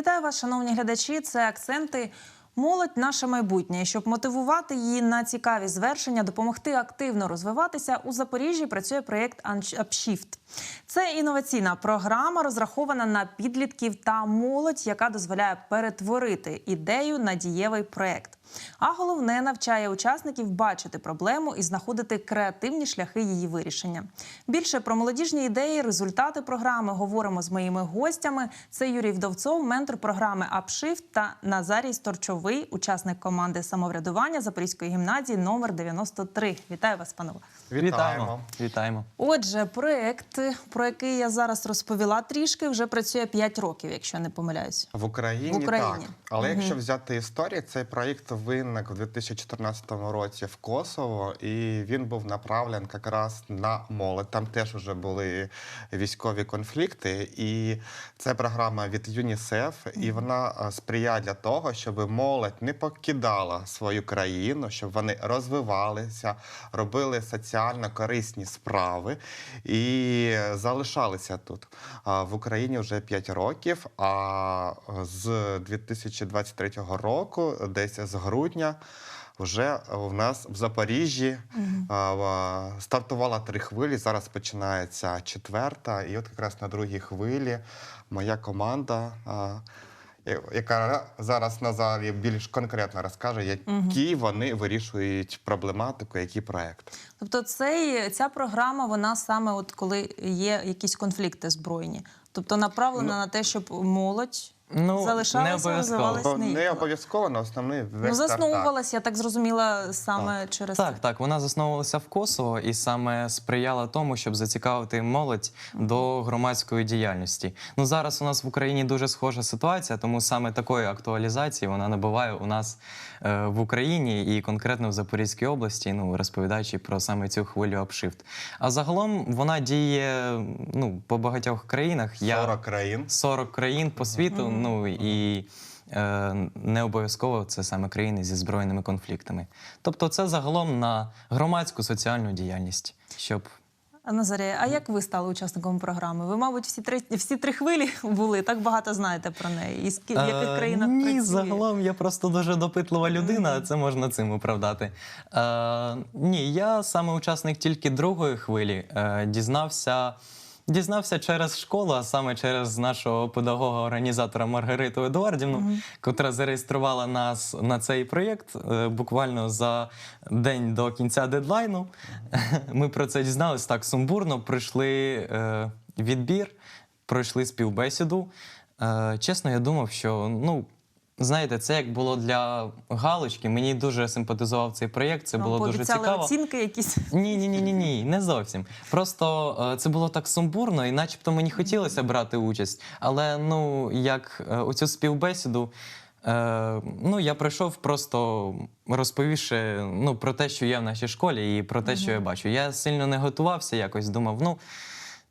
Вітаю вас, шановні глядачі. Це акценти. Молодь наше майбутнє. Щоб мотивувати її на цікаві звершення, допомогти активно розвиватися у Запоріжжі. Працює проєкт «Апшіфт». Це інноваційна програма, розрахована на підлітків та молодь, яка дозволяє перетворити ідею на дієвий проєкт. А головне навчає учасників бачити проблему і знаходити креативні шляхи її вирішення. Більше про молодіжні ідеї, результати програми говоримо з моїми гостями. Це Юрій Вдовцов, ментор програми Upshift та Назарій Сторчовий, учасник команди самоврядування Запорізької гімназії номер 93. Вітаю вас, панове. Вітаємо. Вітаємо. Отже, проект, про який я зараз розповіла трішки, вже працює 5 років, якщо не помиляюсь. В Україні, В Україні. так. Але якщо взяти історію, цей проєкт виник у 2014 році в Косово, і він був направлений якраз на молодь. Там теж вже були військові конфлікти. І це програма від ЮНІСЕФ, і вона е, сприяє для того, щоб молодь не покидала свою країну, щоб вони розвивалися, робили соціально корисні справи і залишалися тут. В Україні вже 5 років. А з 2023 року, десь з грудня, вже у нас в Запоріжжі а, стартувала три хвилі. Зараз починається четверта. І от якраз на другій хвилі моя команда. Яка зараз Назарі більш конкретно розкаже, які вони вирішують проблематику, які проекти. Тобто, цей, ця програма, вона саме от коли є якісь конфлікти збройні, тобто направлена на те, щоб молодь Ну, не залишалася, обов'язково. розвивалася. Не обов'язково на основний Ну, стартап. засновувалася, я так зрозуміла, саме через Так, це. так, вона засновувалася в Косово і саме сприяла тому, щоб зацікавити молодь до громадської діяльності. Ну зараз у нас в Україні дуже схожа ситуація, тому саме такої актуалізації вона набуває у нас е, в Україні і конкретно в Запорізькій області, ну розповідаючи про саме цю хвилю апшифт. А загалом вона діє ну по багатьох країнах. 40 країн. 40 країн по світу. Ну і е, не обов'язково це саме країни зі збройними конфліктами. Тобто, це загалом на громадську соціальну діяльність, щоб Назарія, а як ви стали учасником програми? Ви, мабуть, всі три всі три хвилі були, так багато знаєте про неї. І з ки- в яких Е, країнах Ні, працює? загалом я просто дуже допитлива людина, це можна цим оправдати. Е, ні, я саме учасник тільки другої хвилі. Е, дізнався. Дізнався через школу, а саме через нашого педагога-організатора Маргариту Едуардівну, котра зареєструвала нас на цей проєкт е, буквально за день до кінця дедлайну. Ми про це дізналися так сумбурно. Пройшли е, відбір, пройшли співбесіду. Е, чесно, я думав, що ну. Знаєте, це як було для галочки. Мені дуже симпатизував цей проєкт. Це Вам було дуже цікаво. оцінки якісь. Ні, ні, ні, ні, ні, не зовсім. Просто е, це було так сумбурно, і начебто мені хотілося брати участь. Але ну, як е, у цю співбесіду, е, ну я прийшов просто розповівши ну, про те, що є в нашій школі, і про те, що я бачу. Я сильно не готувався, якось думав, ну.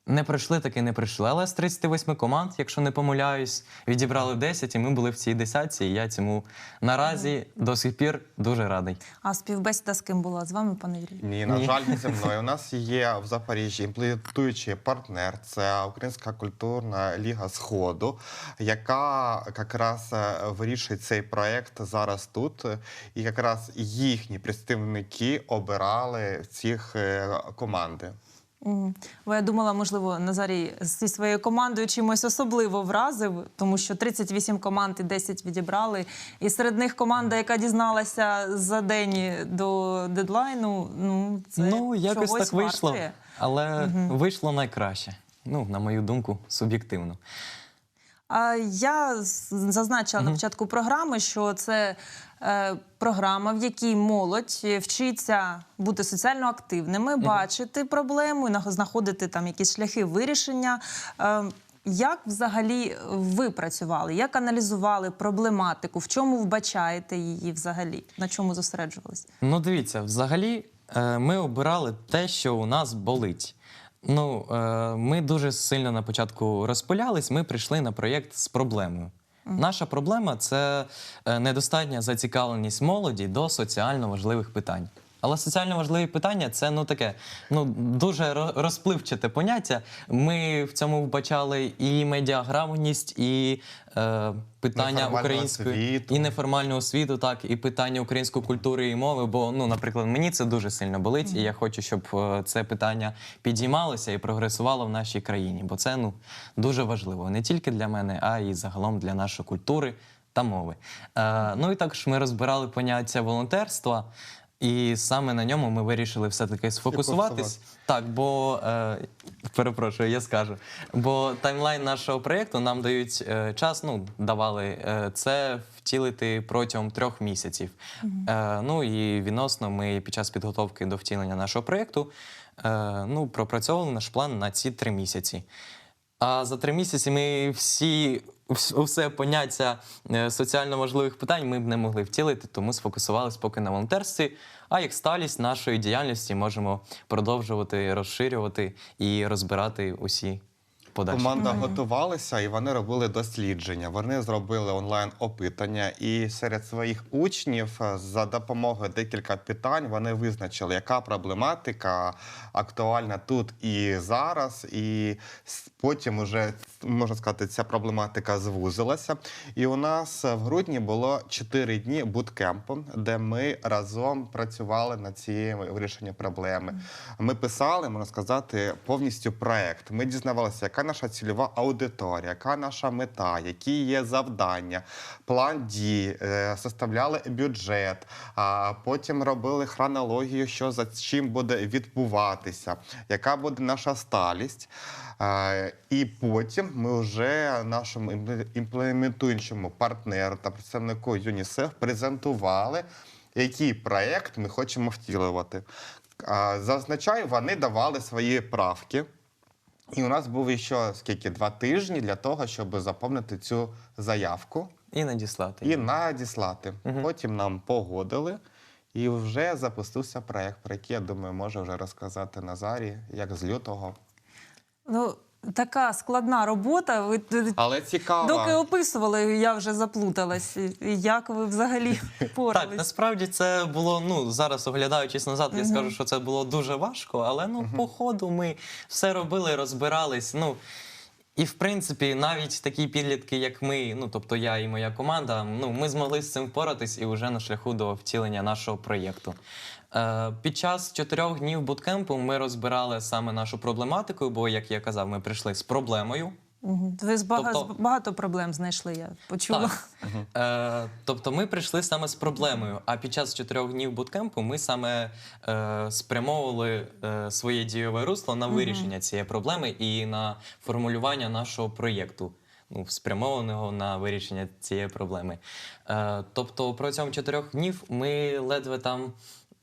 Не прийшли, таки не прийшли. Але з 38 команд, якщо не помиляюсь, відібрали 10, і ми були в цій десятці. І я цьому наразі до сих пір дуже радий. А співбесіда з ким була? З вами, пане Юрію? Ні, на Ні. жаль, не зі мною. У нас є в Запоріжжі імплементуючий партнер. Це Українська культурна ліга Сходу, яка якраз е, вирішує цей проект зараз тут. І якраз їхні представники обирали цих е, команди. Бо я думала, можливо, Назарій зі своєю командою чимось особливо вразив, тому що 38 команд і 10 відібрали. І серед них команда, яка дізналася за день до дедлайну, ну це ну, якось чогось так вийшло. вартує. Але вийшло найкраще. Ну, на мою думку, суб'єктивно. А я зазначила на початку програми, що це програма, в якій молодь е, вчиться бути соціально активними, бачити проблему, знаходити там якісь шляхи вирішення. Е, як взагалі ви працювали? Як аналізували проблематику? В чому вбачаєте її взагалі? На чому зосереджувались? Ну, дивіться, взагалі, е, ми обирали те, що у нас болить. Ну, е, ми дуже сильно на початку розпилялись. Ми прийшли на проєкт з проблемою. Наша проблема це е, недостатня зацікавленість молоді до соціально важливих питань. Але соціально важливі питання це ну таке, ну дуже розпливчате поняття. Ми в цьому вбачали і медіаграмотність, і е, питання української освіту. і неформальну освіту, так і питання української культури і мови. Бо ну, наприклад, мені це дуже сильно болить, і я хочу, щоб е, це питання підіймалося і прогресувало в нашій країні. Бо це ну дуже важливо не тільки для мене, а й загалом для нашої культури та мови. Е, ну і також ми розбирали поняття волонтерства. І саме на ньому ми вирішили все-таки сфокусуватись. Так, бо е, перепрошую, я скажу. Бо таймлайн нашого проєкту нам дають е, час, ну давали е, це втілити протягом трьох місяців. Е, ну і відносно ми під час підготовки до втілення нашого проєкту е, ну, пропрацьовували наш план на ці три місяці. А за три місяці ми всі вс- усе поняття е, соціально важливих питань ми б не могли втілити, тому сфокусувалися поки на волонтерстві. А як сталість нашої діяльності можемо продовжувати розширювати і розбирати усі подальші. Команда готувалася і вони робили дослідження. Вони зробили онлайн опитання, і серед своїх учнів е, за допомогою декілька питань вони визначили, яка проблематика актуальна тут і зараз. І потім уже можна сказати, ця проблематика звузилася. І у нас в грудні було 4 дні буткемпу, де ми разом працювали над цією вирішенням проблеми. Ми писали, можна сказати, повністю проект. Ми дізнавалися, яка наша цільова аудиторія, яка наша мета, які є завдання, план дій, е, составляли бюджет, а потім робили хронологію, що за чим буде відбуватися, яка буде наша сталість. І потім ми вже нашому імплементуючому партнеру та представнику ЮНІСЕФ презентували, який проект ми хочемо втілювати. А, Зазвичай вони давали свої правки. І у нас був ще скільки два тижні для того, щоб заповнити цю заявку І надіслати. і надіслати. Потім нам погодили, і вже запустився проект, про який я думаю, може вже розказати Назарі, як з лютого. Ну, така складна робота. Ви Але цікаво. доки описували, я вже заплуталась. Як ви взагалі Так, насправді це було, ну зараз оглядаючись назад, я скажу, що це було дуже важко, але ну по ходу ми все робили, розбирались. Ну і в принципі, навіть такі підлітки, як ми, ну тобто я і моя команда, ну ми змогли з цим впоратись і вже на шляху до втілення нашого проєкту. Е, під час чотирьох днів буткемпу ми розбирали саме нашу проблематику, бо, як я казав, ми прийшли з проблемою. Ви з бага- Тобто- багато проблем знайшли, я почула. Так. Е, тобто ми прийшли саме з проблемою. А під час чотирьох днів буткемпу ми саме е, спрямовували е, своє дієве русло на вирішення цієї проблеми і на формулювання нашого проєкту. Ну, спрямованого на вирішення цієї проблеми. Е, тобто протягом чотирьох днів ми ледве там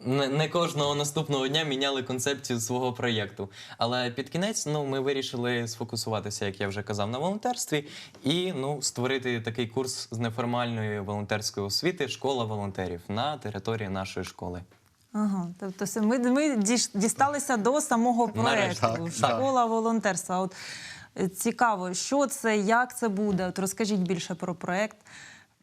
не, не кожного наступного дня міняли концепцію свого проєкту. Але під кінець ну, ми вирішили сфокусуватися, як я вже казав, на волонтерстві і ну, створити такий курс з неформальної волонтерської освіти Школа волонтерів на території нашої школи. Ага, тобто ми, ми дісталися до самого Так, школа волонтерства. От е, цікаво, що це, як це буде. От розкажіть більше про проект,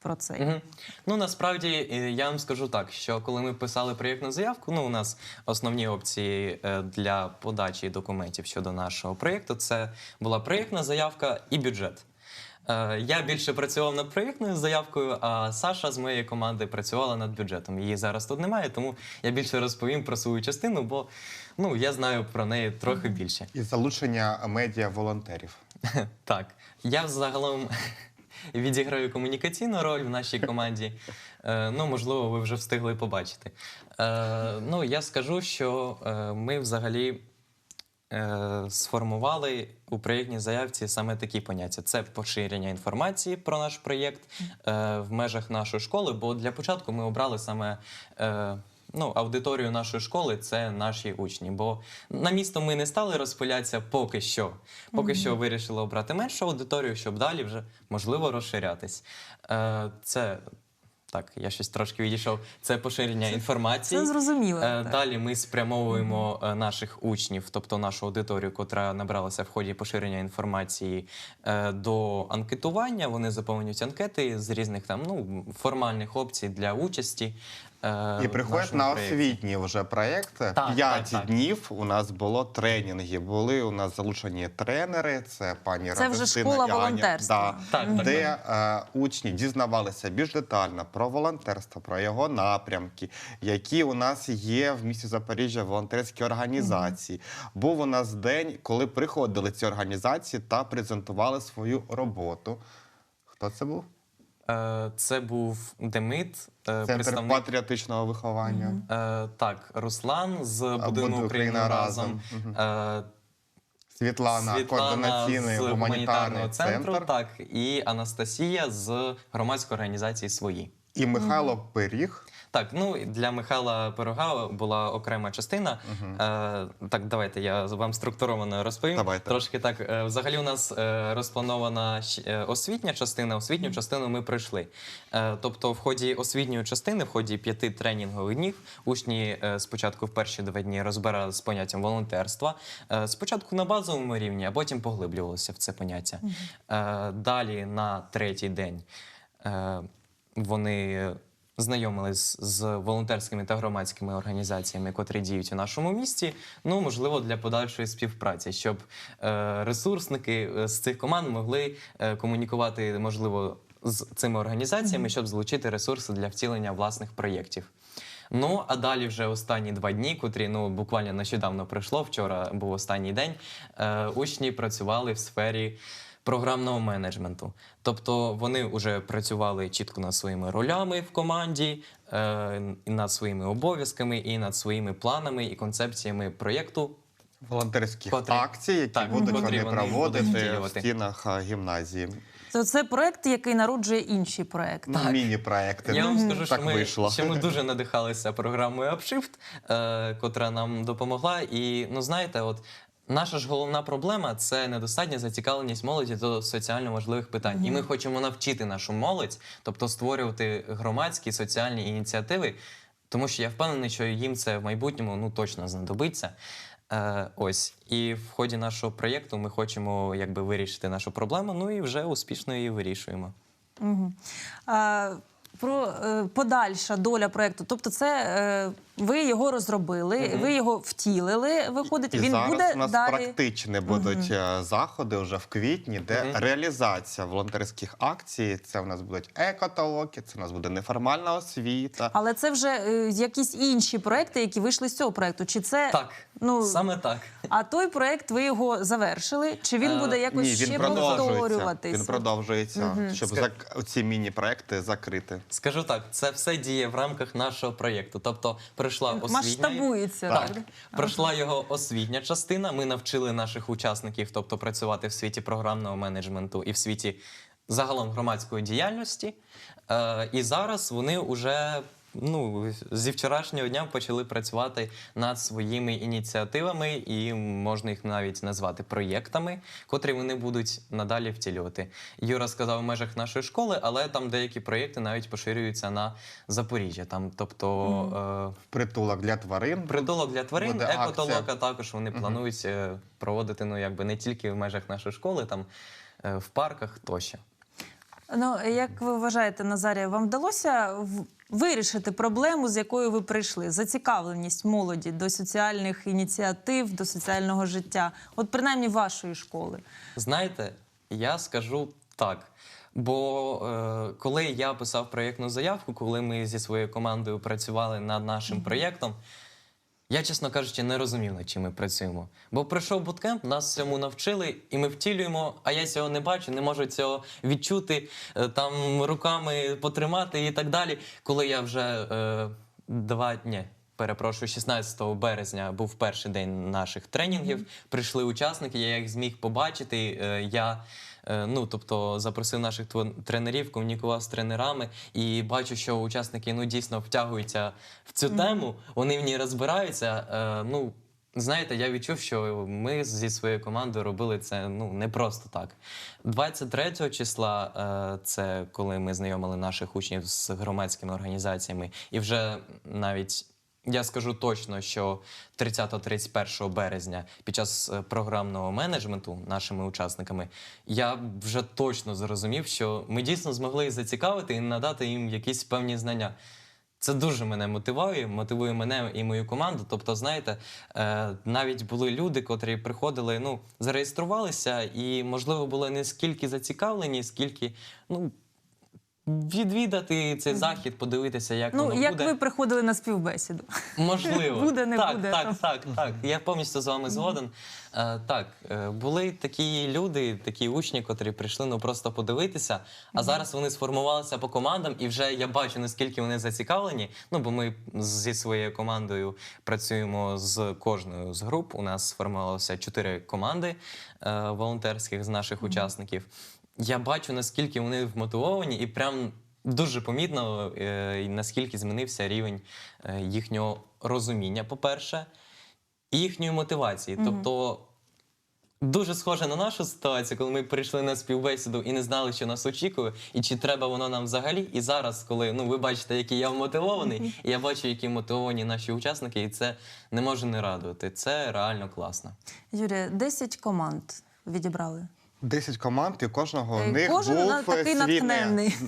про це. Мгм. Ну насправді е, я вам скажу так, що коли ми писали проєктну заявку, ну у нас основні опції е, для подачі документів щодо нашого проєкту це була проєктна заявка і бюджет. Е, Я більше працював над проєктною заявкою, а Саша з моєї команди працювала над бюджетом. Її зараз тут немає, тому я більше розповім про свою частину, бо ну я знаю про неї трохи більше. І залучення медіа волонтерів. Так, я загалом відіграю комунікаційну роль в нашій команді. Е, ну, можливо, ви вже встигли побачити. Е, ну, я скажу, що е, ми взагалі сформували у проєктній заявці саме такі поняття: це поширення інформації про наш проєкт в межах нашої школи. Бо для початку ми обрали саме. Ну, аудиторію нашої школи це наші учні. Бо на місто ми не стали розпилятися поки що. Поки що вирішили обрати меншу аудиторію, щоб далі вже можливо розширятись. Е, це так, я щось трошки відійшов. Це поширення інформації. Це зрозуміло. Е. Далі ми спрямовуємо е, наших учнів, тобто нашу аудиторію, котра набралася в ході поширення інформації е, до анкетування. Вони заповнюють анкети з різних там ну формальних опцій для участі. Е, І приходять на освітні вже проекти. П'ять так, так. днів у нас було тренінги. Були у нас залучені тренери. Це пані Це вже школа Аня. волонтерства. Да, Так, так, де е, учні дізнавалися більш детально про волонтерство, про його напрямки, які у нас є в місті Запоріжжя волонтерські організації. Був у нас день, коли приходили ці організації та презентували свою роботу. Хто це був? Е, Це був Демит, е, Центр представник патріотичного виховання. Е, так, Руслан з «Будуй будинку Україна разом. Mm -hmm. Світлана, Світлана координаційний з гуманітарного центру, центр так, і Анастасія з громадської організації свої. і Михайло Пиріг. Так, ну для Михайла Пирога була окрема частина. Е, так, давайте я вам структуровано розповім. Давайте. Трошки так. Е, взагалі, у нас е, розпланована е, освітня частина. Освітню частину ми пройшли. Е, тобто, в ході освітньої частини, в ході п'яти тренінгових днів, учні е, спочатку в перші два дні розбирали з поняттям волонтерства. Е, спочатку на базовому рівні, а потім поглиблювалися в це поняття. Е, далі на третій день. Е, вони знайомились з волонтерськими та громадськими організаціями, котрі діють у нашому місті. Ну, можливо, для подальшої співпраці, щоб е, ресурсники е, з цих команд могли е, комунікувати, можливо, з цими організаціями, щоб залучити ресурси для втілення власних проєктів. Ну, а далі вже останні два дні, котрі ну буквально нещодавно пройшло. Вчора був останній день. Е, учні працювали в сфері програмного менеджменту. Тобто вони вже працювали чітко над своїми ролями в команді, е, над своїми обов'язками, і над своїми планами і концепціями проєкту. Волонтерських Котрі- акцій, які так, будуть вони проводити в стінах гімназії. То це проект, який народжує інші проекти. Ну, міні-проекти. Я вам скажу, так що ми, вийшло. що ми дуже надихалися програмою Upshift, е, котра нам допомогла. І ну знаєте, от. Наша ж головна проблема це недостатня зацікавленість молоді до соціально важливих питань. І ми хочемо навчити нашу молодь, тобто створювати громадські соціальні ініціативи, тому що я впевнений, що їм це в майбутньому ну точно знадобиться. Е, ось і в ході нашого проєкту ми хочемо якби вирішити нашу проблему. Ну і вже успішно її вирішуємо. Мгм. А, про е, подальша доля проекту. Тобто, це е, ви його розробили, ви його втілили. Виходить, І він зараз буде у нас далі. практичні будуть е, заходи вже в квітні, де Мгм. реалізація волонтерських акцій. Це у нас будуть екотолоки, це у нас буде неформальна освіта. Але це вже е, якісь інші проекти, які вийшли з цього проекту. Чи це Так, ну саме так. а той проект ви його завершили? Чи він Е, буде якось Ні, ще він продовжується. повторюватися? Він продовжується, щоб Ска- зак... ці міні-проекти закрити. Скажу так, це все діє в рамках нашого проєкту. Тобто пройшла освітня Масштабується так, так. пройшла його освітня частина. Ми навчили наших учасників, тобто працювати в світі програмного менеджменту і в світі загалом громадської діяльності. Е, і зараз вони вже. Ну, зі вчорашнього дня почали працювати над своїми ініціативами, і можна їх навіть назвати проєктами, котрі вони будуть надалі втілювати. Юра сказав в межах нашої школи, але там деякі проєкти навіть поширюються на Запоріжжя. Там, тобто, е, Притулок для тварин. притулок для тварин, екотолока також вони планують е, проводити ну, якби не тільки в межах нашої школи, там е, в парках тощо. Ну, як ви вважаєте, Назарія, вам вдалося вирішити проблему, з якою ви прийшли? Зацікавленість молоді до соціальних ініціатив, до соціального життя, от принаймні вашої школи. Знаєте, я скажу так. Бо е, коли я писав проєктну заявку, коли ми зі своєю командою працювали над нашим проєктом, я, чесно кажучи, не розумів, над чим ми працюємо. Бо пройшов буткемп, нас цьому навчили, і ми втілюємо, а я цього не бачу, не можу цього відчути, е, там руками потримати і так далі. Коли я вже е, два дні. Перепрошую, 16 березня був перший день наших тренінгів. Прийшли учасники, я їх зміг побачити. Е, Я ну, тобто, запросив наших тренерів, комунікував з тренерами і бачу, що учасники ну, дійсно втягуються в цю тему, вони в ній розбираються. Е, Ну, знаєте, я відчув, що ми зі своєю командою робили це ну, не просто так. 23 числа, е, це коли ми знайомили наших учнів з громадськими організаціями, і вже навіть. Я скажу точно, що 30-31 березня під час е, програмного менеджменту нашими учасниками я вже точно зрозумів, що ми дійсно змогли зацікавити і надати їм якісь певні знання. Це дуже мене мотивує, мотивує мене і мою команду. Тобто, знаєте, е, навіть були люди, котрі приходили, ну, зареєструвалися, і, можливо, були не скільки зацікавлені, скільки ну, відвідати цей захід, подивитися, як Ну, воно як буде. ви приходили на співбесіду? Можливо. Буде, не так, буде, Так, там. так, так. Я повністю з вами згоден. Е, так, е, були такі люди, такі учні, котрі прийшли ну просто подивитися. А зараз вони сформувалися по командам, і вже я бачу, наскільки вони зацікавлені. Ну, бо ми зі своєю командою працюємо з кожною з груп. У нас сформувалося чотири команди е, волонтерських з наших учасників. Я бачу, наскільки вони вмотивовані, і прям дуже помітно, е, наскільки змінився рівень е, їхнього розуміння, по-перше, і їхньої мотивації. Тобто. Дуже схоже на нашу ситуацію, коли ми прийшли на співбесіду і не знали, що нас очікує, і чи треба воно нам взагалі. І зараз, коли ну ви бачите, який я вмотивований, і я бачу, які мотивовані наші учасники, і це не може не радувати. Це реально класно. Юрія, 10 команд відібрали. 10 команд, і кожного Е, з них кожен був на- такий свій натхненний.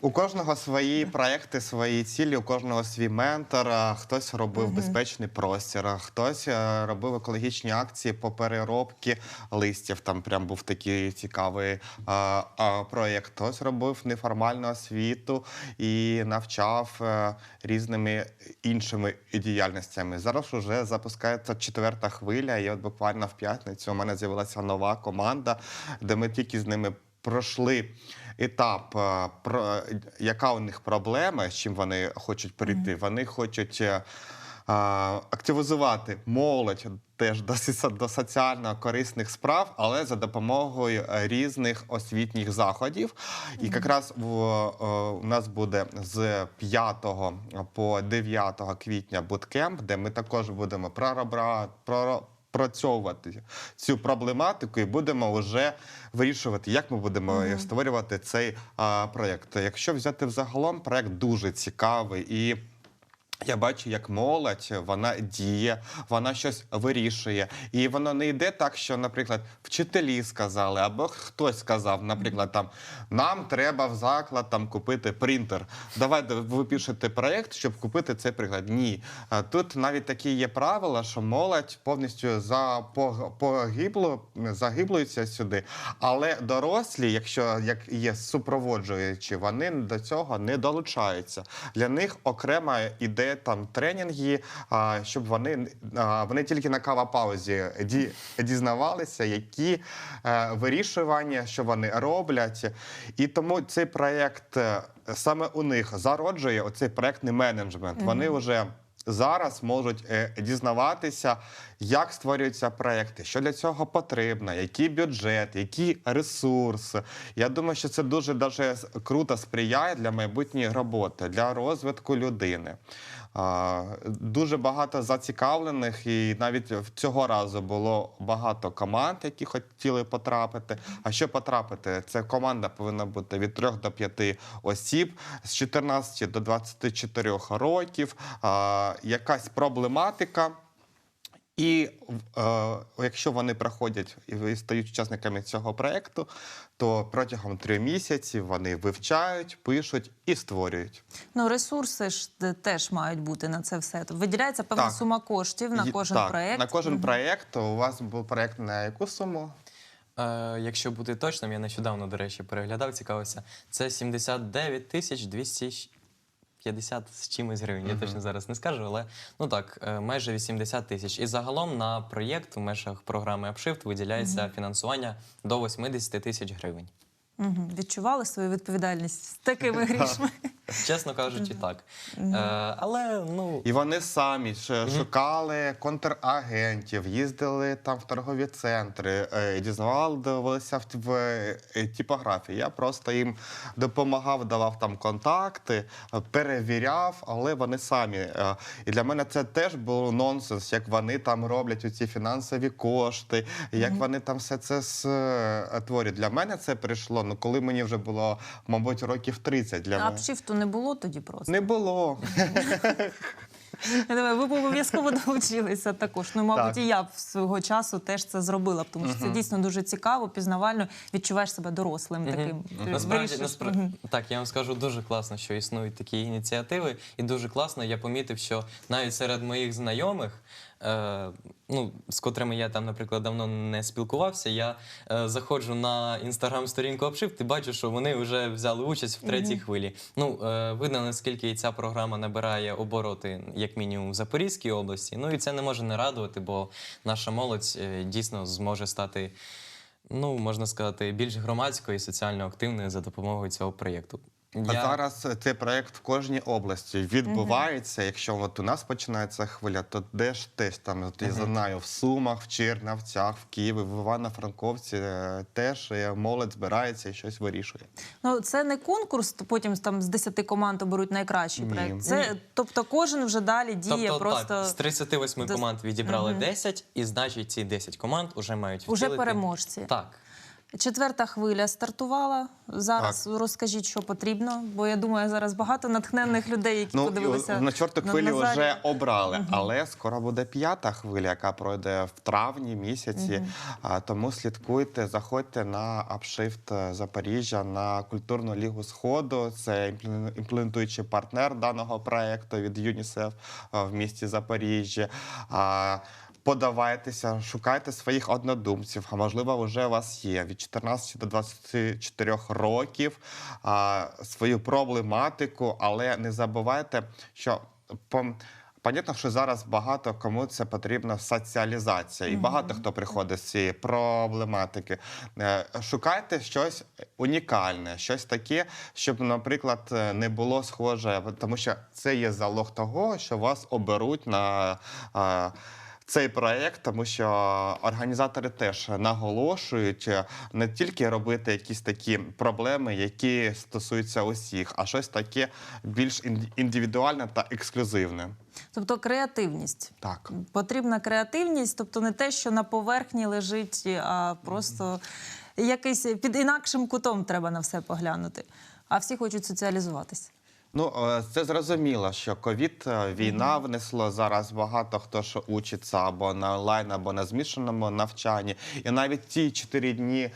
У кожного свої проекти, свої цілі, у кожного свій ментор. Хтось робив безпечний простір, хтось е, робив екологічні акції по переробці листів. Там прям був такий цікавий а, а, проєкт. Хтось робив неформальну освіту і навчав е, різними іншими діяльностями. Зараз вже запускається четверта хвиля, і от буквально в п'ятницю у мене з'явилася нова команда, де ми тільки з ними пройшли етап, е, про яка у них проблема, з чим вони хочуть прийти. Вони хочуть. е, Активізувати молодь теж до, до соціально корисних справ, але за допомогою е, різних освітніх заходів. І якраз в, е, у нас буде з 5 по 9 квітня буткемп, де ми також будемо прорабра, проро- цю проблематику і будемо вже вирішувати, як ми будемо створювати цей а, проект. Якщо взяти взагалом, проект дуже цікавий і. Я бачу, як молодь вона діє, вона щось вирішує, і воно не йде так, що, наприклад, вчителі сказали, або хтось сказав, наприклад, там нам треба в заклад там купити принтер. Давайте ви пишете проєкт, щоб купити цей приклад. Ні, тут навіть такі є правила, що молодь повністю за погибло загиблюється сюди. Але дорослі, якщо як є супроводжуючі, вони до цього не долучаються. Для них окремо іде там тренінги, а, щоб вони, а, вони тільки на кавапаузі ді, дізнавалися, які е, вирішування, що вони роблять. І тому цей проєкт е, саме у них зароджує оцей проєктний менеджмент. Вони вже зараз можуть е, дізнаватися, як створюються проекти, що для цього потрібно, який бюджет, які ресурси. Я думаю, що це дуже даже круто сприяє для майбутньої роботи, для розвитку людини. Дуже багато зацікавлених, і навіть цього разу було багато команд, які хотіли потрапити. А що потрапити? Це команда повинна бути від 3 до 5 осіб з 14 до 24 років. Якась проблематика. І е, якщо вони проходять і стають учасниками цього проекту, то протягом трьох місяців вони вивчають, пишуть і створюють. Ну, ресурси ж теж мають бути на це все. Виділяється певна Так. сума коштів на кожен так, проєкт. На кожен проєкт у вас був проєкт на яку суму? Е, якщо бути точним, я нещодавно, до речі, переглядав, цікавився. Це 79 тисяч 250 з чимось гривень. Я точно зараз не скажу, але ну так, е, майже 80 тисяч. І загалом на проєкт в межах програми Upshift виділяється фінансування до 80 тисяч гривень. Угу. Відчували свою відповідальність з такими грішми. Чесно кажучи, так. Е, але ну І вони самі ще шукали контрагентів, їздили там в торгові центри, е, дізнавалися в, в е, типографії. Я просто їм допомагав, давав там контакти, е, перевіряв, але вони самі. е, І для мене це теж був нонсенс, як вони там роблять оці фінансові кошти, як вони там все це створюють. Для мене це прийшло, ну коли мені вже було, мабуть, років 30 для мене. Не було тоді просто. Не було. Думаю, ви б обов'язково долучилися також. Ну, мабуть, Так. і я б свого часу теж це зробила, тому що це дійсно дуже цікаво, пізнавально. Відчуваєш себе дорослим таким. Ти Насправді, насправді мгм. так, я вам скажу дуже класно, що існують такі ініціативи, і дуже класно. Я помітив, що навіть серед моїх знайомих, е, ну з котрими я там, наприклад, давно не спілкувався, я е, заходжу на інстаграм-сторінку Обшифт і бачу, що вони вже взяли участь в третій хвилі. Ну е, видно, наскільки ця програма набирає обороти, як мінімум, в Запорізькій області. Ну і це не може не радувати, бо наша молодь е, дійсно зможе стати ну, можна сказати, більш громадською і соціально активною за допомогою цього проєкту. А зараз цей проект в кожній області відбувається. Якщо от у нас починається хвиля, то де ж теж там от, я знаю в Сумах, в Чернівцях, в Києві, в Івано-Франковці е, теж е, молодь збирається і щось вирішує. Ну, це не конкурс, то потім там з 10 команд оберуть найкращий Ні. проект. Це, тобто кожен вже далі діє Тобто, просто так, з 38 Дос- команд відібрали 10, і значить ці 10 команд вже мають уже переможці. Так. Четверта хвиля стартувала. Зараз розкажіть, що потрібно, бо я думаю, зараз багато натхненних людей, які Ну, подивилися на чорту на хвилі Назарі. вже обрали, але скоро буде п'ята хвиля, яка пройде в травні місяці. А, тому слідкуйте, заходьте на Upshift Запоріжжя на культурну лігу Сходу. Це імпле- імплементуючий партнер даного проекту від ЮНІСЕФ в місті Запоріжжя. А, Подавайтеся, шукайте своїх однодумців, а можливо, вже у вас є від 14 до 24 років а, свою проблематику, але не забувайте, що по. Понятно, що зараз багато кому це потрібна соціалізація, і багато хто приходить з цієї проблематики. Е, Шукайте щось унікальне, щось таке, щоб, наприклад, е, не було схоже, тому що це є залог того, що вас оберуть на. Е, цей проект, тому що організатори теж наголошують е, не тільки робити якісь такі проблеми, які стосуються усіх, а щось таке більш ін- індивідуальне та ексклюзивне. Тобто креативність. Так. Потрібна креативність, тобто не те, що на поверхні лежить, а просто якийсь під інакшим кутом треба на все поглянути. А всі хочуть соціалізуватися. Ну, е, це зрозуміло, що ковід е, війна внесло зараз багато хто що учиться або на онлайн, або на змішаному навчанні. І навіть ті чотири дні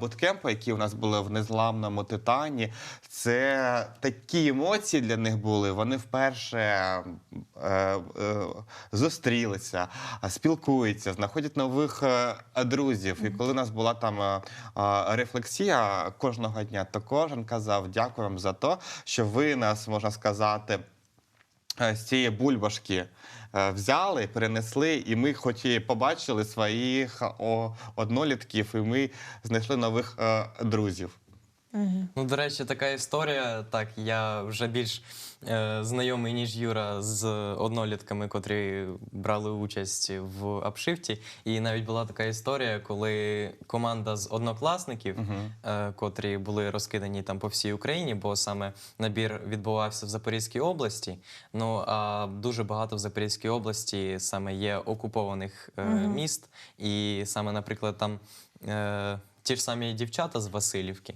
буткемпу, які у нас були в незламному титані, це такі емоції для них були. Вони вперше е, е, зустрілися, спілкуються, знаходять нових е, друзів. І коли у нас була там е, е, рефлексія кожного дня, то кожен казав дякую вам за те, що ви нас можна сказати. е, З цієї бульбашки е, взяли, перенесли, і ми, хоч і побачили своїх однолітків, і ми знайшли нових е, Ну, до речі, така історія. Так, я вже більш е, знайомий, ніж Юра, з однолітками, котрі брали участь в апшифті. І навіть була така історія, коли команда з однокласників, е, котрі були розкидані там по всій Україні, бо саме набір відбувався в Запорізькій області. Ну а дуже багато в Запорізькій області саме є окупованих е, міст, і саме, наприклад, там. Е, ті ж самі дівчата з Васильівки.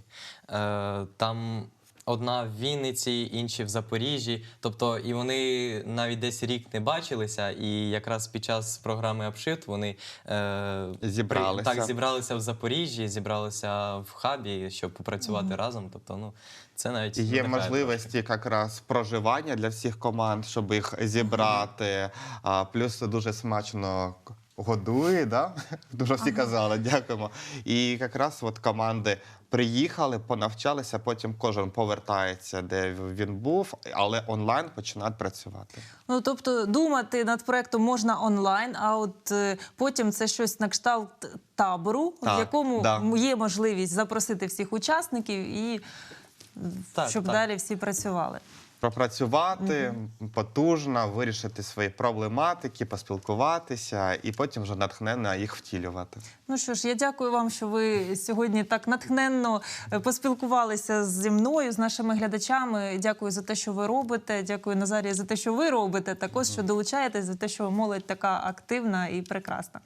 Е, там одна в Вінниці, інші в Запоріжжі. Тобто, і вони навіть десь рік не бачилися, і якраз під час програми Апшифт вони е, Зібралися. так, зібралися в Запоріжжі, зібралися в хабі, щоб попрацювати разом. Тобто, ну це навіть є можливості якраз проживання для всіх команд, щоб їх зібрати. А, плюс дуже смачно годує, да? дуже всі казали, дякуємо. І якраз от команди приїхали, понавчалися, потім кожен повертається, де він був, але онлайн починають працювати. Ну тобто думати над проектом можна онлайн, а от е, потім це щось на кшталт табору, в якому да. є можливість запросити всіх учасників і Так, щоб так. далі всі працювали. Пропрацювати потужно, вирішити свої проблематики, поспілкуватися і потім вже натхненно їх втілювати. Ну що ж, я дякую вам, що ви сьогодні так натхненно е, поспілкувалися зі мною, з нашими глядачами. Дякую за те, що ви робите. Дякую Назарія за те, що ви робите. Також що долучаєтесь за те, що молодь така активна і прекрасна.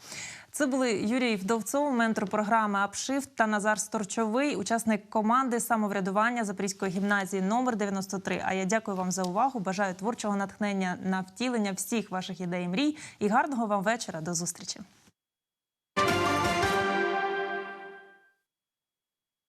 Це були Юрій Вдовцов, ментор програми Апшифт та Назар Сторчовий, учасник команди самоврядування Запорізької гімназії номер 93. А я дякую вам за увагу. Бажаю творчого натхнення на втілення всіх ваших ідей і мрій і гарного вам вечора. До зустрічі.